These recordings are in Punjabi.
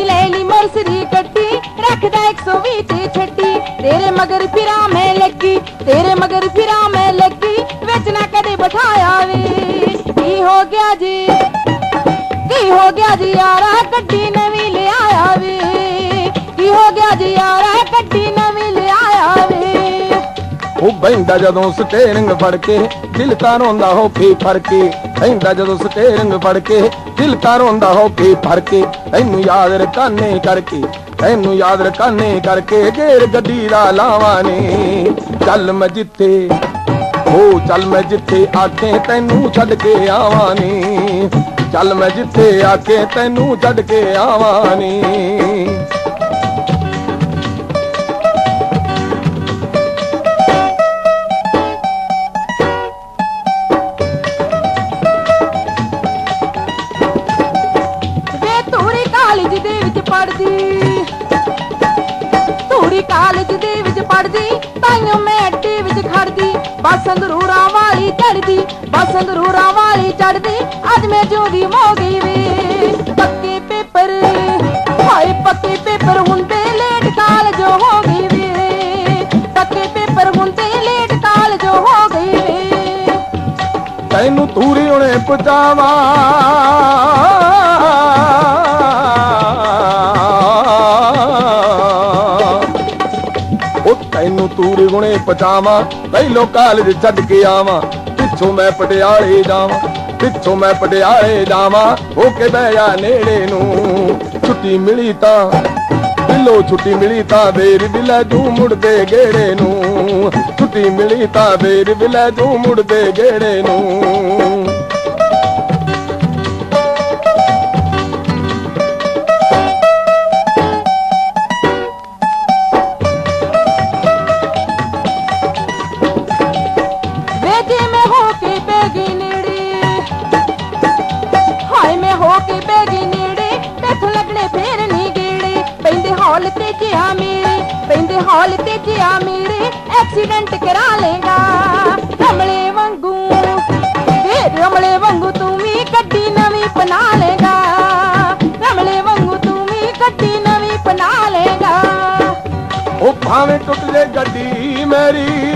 ਕੇਸਰੀ ਗੱਡੀ ਰੱਖਦਾ 120 ਤੇ ਛੱਡੀ ਤੇਰੇ ਮਗਰ ਫਿਰਾ ਮੈਂ ਲੱਗੀ, ਤੇਰੇ ਮਗਰ ਫਿਰਾਂ ਮੈਂ ਲੱਗੀ, ਵਿੱਚ ਨਾ ਕਦੇ ਬਿਠਾਇਆ ਵੇ। ਕੀ ਹੋ ਗਿਆ ਜੀ? ਕੀ ਹੋ ਗਿਆ ਜੀ? ਯਾਰਾ ਗੱਡੀ ਨਵੀਂ ਲਿਆਇਆ ਵੇ। ਕੀ ਹੋ ਗਿਆ ਜੀ? ਯਾਰਾ ਗੱਡੀ ਨਵੀਂ ਲਿਆਇਆ ਵੇ। ਉਹ ਬੈਂਦਾ ਜਦੋਂ ਸਟੇਰਿੰਗ ਫੜ ਕੇ ਦਿਲ ਤਾਂ ਰੋਂਦਾ ਹੋ ਕੇ ਫੜ ਕੇ ਬੈਂਦਾ ਜਦੋਂ ਸਟੇਰਿੰਗ ਫੜ ਕੇ ਦਿਲ ਤਾਂ ਰੋਂਦਾ ਹੋ ਕੇ ਫੜ ਕੇ ਤੈਨੂੰ ਯਾਦ ਰਕਾਨੇ ਕਰਕੇ, ਤੈਨੂੰ ਯਾਦ ਰਕਾਨੇ ਕਰਕੇ ਗੇਰ ਗੱਡੀ ਦਾ ਲਾਵਾਂ ਨੇ। ਚੱਲ ਮੈਂ ਜਿੱਥੇ, ਹੋ ਚੱਲ ਮੈਂ ਜਿੱਥੇ ਆਖੇ ਤੈਨੂੰ ਛੱਡ ਕੇ ਆਵਾਂ ਨੀ। ਚੱਲ ਮੈਂ ਜਿੱਥੇ ਆਖੇ ਤੈਨੂੰ ਛੱਡ ਕੇ ਆਵਾਂ ਨੀ। ਬੱਸ ਵਾਲੀ ਚੜਦੀ ਅੱਜ ਮੈਂ ਜਿਉਂਦੀ ਹੋ ਗਈ ਵੇ। ਪੱਕੇ ਪੇਪਰ, ਹਾਏ ਪੱਕੇ ਪੇਪਰ ਹੁੰਦੇ ਲੇਟ ਕਾਲਜ ਹੋ ਗਈ ਵੇ। ਪੱਕੇ ਪੇਪਰ ਹੁੰਦੇ ਲੇਟ ਕਾਲਜ ਹੋ ਗਈ ਵੇ। ਤੈਨੂੰ ਤੂਰੀ ਹੁਣੇ ਪਹੁੰਚਾਵਾ। ਉਹ ਤੈਨੂੰ ਤੂਰੀ ਗੁਣੇ ਪਹੁੰਚਾਵਾ। ਪਹਿਲੋ ਕਾਲਜ ਛੱਡ ਕੇ ਆਵਾਂ। ਪਿੱਛੋਂ ਮੈਂ ਪਟਿਆਲੇ ਜਾਵਾਂ, ਪਿੱਛੋਂ ਮੈਂ ਪਟਿਆਲੇ ਜਾਵਾਂ, ਹੋ ਕੇ ਬਹਿ ਨੇੜੇ ਨੂੰ। ਛੁੱਟੀ ਮਿਲੀ ਤਾਂ, ਬਿੱਲੋ ਛੁੱਟੀ ਮਿਲੀ ਤਾਂ ਵੇਰ ਵਿਲੇ ਜੂ ਮੁੜਦੇ ਗੇੜੇ ਨੂੰ। ਛੁੱਟੀ ਮਿਲੀ ਤਾਂ ਵੇਰ ਵਿਲੇ ਜੂ ਮੁੜਦੇ ਗੇੜੇ ਨੂੰ। ਹੌਲ ਤੇ ਜਿਆ ਮੇਰੇ, ਪੈਂਦੇ ਹੌਲ ਤੇ ਜਿਆ ਮੇਰੇ ਐਕਸੀਡੈਂਟ ਕਰਾ ਲੇਗਾ। ਰਮਲੇ ਵਾਂਗੂ, ਵੇ ਰਮਲੇ ਵਾਂਗੂ ਤੂੰ ਵੀ ਗੱਡੀ ਨਵੀਂ ਬਣਾ ਲੇਗਾ। ਰਮਲੇ ਵਾਂਗੂ ਤੂੰ ਵੀ ਗੱਡੀ ਨਵੀਂ ਬਣਾ ਲੇਗਾ। ਉਹ ਭਾਵੇਂ ਟੁੱਟ ਜੇ ਗੱਡੀ ਮੇਰੀ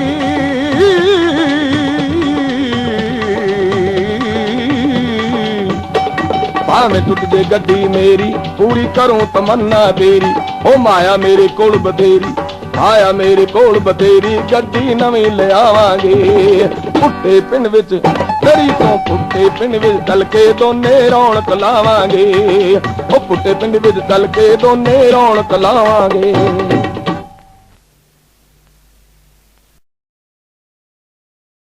ਭਾਵੇਂ ਟੁੱਟ ਜੇ ਗੱਡੀ ਮੇਰੀ, ਪੂਰੀ ਕਰੂੰ ਤਮੰਨਾ ਤੇਰੀ। ਉਹ ਮਾਇਆ ਮੇਰੇ ਕੋਲ ਬਥੇਰੀ, ਆਇਆ ਮੇਰੇ ਕੋਲ ਬਥੇਰੀ, ਗੱਡੀ ਨਵੀਂ ਲਿਆਵਾਂਗੇ। ਪੁੱਟੇ ਪਿੰਡ ਵਿੱਚ ਦਰੀ ਤੋਂ ਪੁੱਟੇ ਪਿੰਡ ਵਿੱਚ ਦਲ ਕੇ ਦੋਨੇ ਰੌਣਕ ਲਾਵਾਂਗੇ। ਉਹ ਪੁੱਟੇ ਪਿੰਡ ਵਿੱਚ ਦਲ ਕੇ ਦੋਨੇ ਰੌਣਕ ਲਾਵਾਂਗੇ।